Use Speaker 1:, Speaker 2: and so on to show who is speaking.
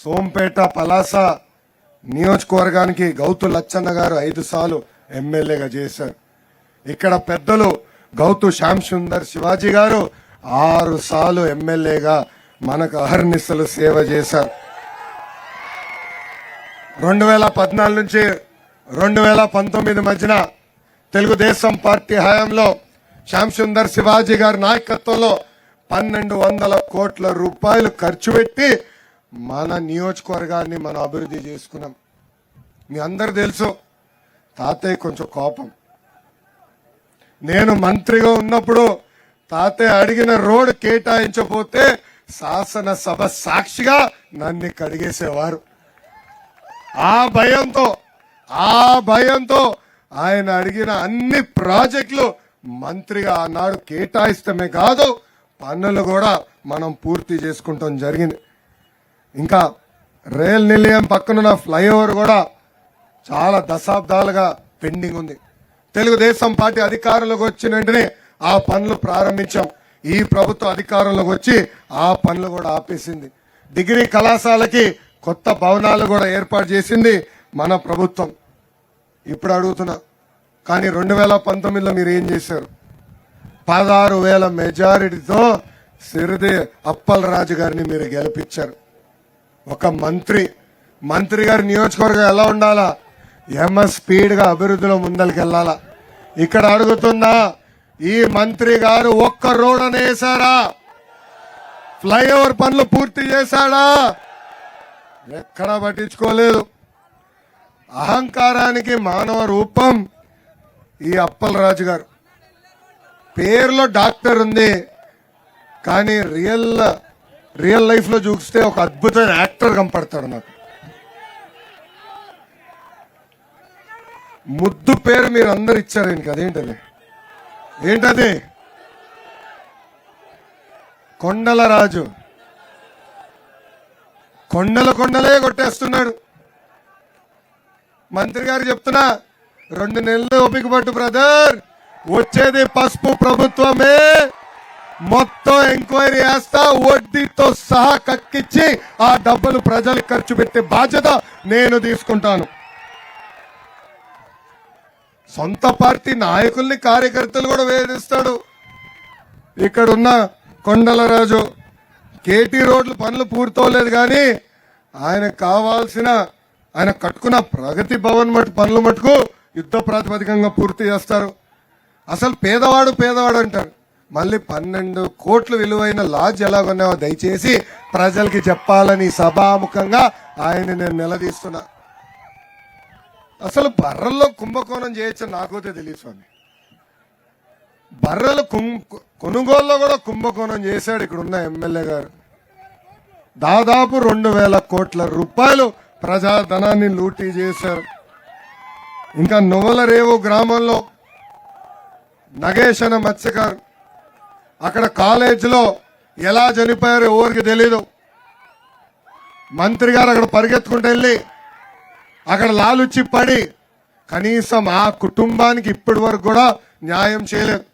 Speaker 1: సోంపేట పలాస నియోజకవర్గానికి గౌతు లచ్చన్న గారు ఐదు సార్లు ఎమ్మెల్యేగా చేశారు. ఇక్కడ పెద్దలు గౌతు శ్యామ్ సుందర్ శివాజీ గారు ఆరు సార్లు ఎమ్మెల్యేగా మనకు అహర్నిశలు సేవ చేశారు. రెండు వేల పద్నాలుగు నుంచి రెండు వేల పంతొమ్మిది మధ్యన తెలుగుదేశం పార్టీ హయాంలో శ్యామ్ సుందర్ శివాజీ గారి నాయకత్వంలో పన్నెండు వందల కోట్ల రూపాయలు ఖర్చు పెట్టి మన నియోజకవర్గాన్ని మనం అభివృద్ధి చేసుకున్నాం. మీ అందరు తెలుసు తాతయ్య కొంచెం కోపం. నేను మంత్రిగా ఉన్నప్పుడు తాతయ్య అడిగిన రోడ్ కేటాయించకపోతే శాసనసభ సాక్షిగా నన్ను కడిగేసేవారు. ఆ భయంతో ఆ భయంతో ఆయన అడిగిన అన్ని ప్రాజెక్టులు మంత్రిగా ఆనాడు కేటాయిస్తమే కాదు పనులు కూడా మనం పూర్తి చేసుకుంటాం జరిగింది. ఇంకా రైల్ నిలయం పక్కనున్న ఫ్లైఓవర్ కూడా చాలా దశాబ్దాలుగా పెండింగ్ ఉంది. తెలుగుదేశం పార్టీ అధికారంలోకి వచ్చిన వెంటనే ఆ పనులు ప్రారంభించాం. ఈ ప్రభుత్వం అధికారంలోకి వచ్చి ఆ పనులు కూడా ఆపేసింది. డిగ్రీ కళాశాలకి కొత్త భవనాలు కూడా ఏర్పాటు చేసింది మన ప్రభుత్వం. ఇప్పుడు అడుగుతున్నా కానీ రెండు వేల పంతొమ్మిదిలో మీరు ఏం చేశారు? పదహారు వేల మెజారిటీతో సిరిది అప్పల్ రాజు గారిని మీరు గెలిపించారు. ఒక మంత్రి మంత్రి గారి నియోజకవర్గం ఎలా ఉండాలా? ఎంఎస్ స్పీడ్గా అభివృద్ధిలో ముందరికి వెళ్ళాలా ఇక్కడ అడుగుతున్నా ఈ మంత్రి గారు ఒక్క రోడ్ అనేసారా ఫ్లైఓవర్ పనులు పూర్తి చేశాడా? ఎక్కడా పట్టించుకోలేదు. అహంకారానికి మానవ రూపం ఈ అప్పలరాజు గారు. పేరులో డాక్టర్ ఉంది కానీ రియల్ రియల్ లైఫ్లో చూస్తే ఒక అద్భుతమైన యాక్టర్ కనపడతాడు నాకు. ముద్దు పేరు మీరు అందరు ఇచ్చారు ఇంక అదేంటది? ఏంటది? కొండల రాజు. కొండల కొండలే కొట్టేస్తున్నాడు. మంత్రి గారు చెప్తున్నా రెండు నెలలు ఓపిక పట్టు బ్రదర్. వచ్చేది పసుపు ప్రభుత్వమే. మొత్తం ఎంక్వైరీ చేస్తా వడ్డీతో సహా కక్కిచ్చి ఆ డబ్బులు ప్రజలకు ఖర్చు పెట్టే బాధ్యత నేను తీసుకుంటాను. సొంత పార్టీ నాయకుల్ని కార్యకర్తలు కూడా వేధిస్తాడు. ఇక్కడున్న కొండలరాజు కేటీ రోడ్లు పనులు పూర్తవలేదు కానీ ఆయనకు కావాల్సిన ఆయన కట్టుకున్న ప్రగతి భవన్ మటు పనులు మటుకు యుద్ధ ప్రాతిపదికంగా పూర్తి చేస్తారు. అసలు పేదవాడు పేదవాడు అంటారు. మళ్ళీ పన్నెండు కోట్లు విలువైన లాడ్జ్ ఎలా కొన్నావో దయచేసి ప్రజలకి చెప్పాలని సభాముఖంగా ఆయన నేను నిలదీస్తున్నా. అసలు బర్రెల్లో కుంభకోణం చేయొచ్చు నాకైతే తెలియదు స్వామి. బర్రెలు కొనుగోలులో కూడా కుంభకోణం చేశాడు ఇక్కడ ఉన్న ఎమ్మెల్యే గారు. దాదాపు రెండు వేల కోట్ల రూపాయలు ప్రజాధనాన్ని లూటీ చేశారు. ఇంకా నువ్వలరేవు గ్రామంలో నగేశన మత్స్యకారు అక్కడ కాలేజీలో ఎలా చనిపోయారో ఎవరికి తెలీదు. మంత్రి గారు అక్కడ పరిగెత్తుకుంటూ వెళ్ళి అక్కడ లాలుచ్చి పడి కనీసం ఆ కుటుంబానికి ఇప్పటి వరకు కూడా న్యాయం చేయలేదు.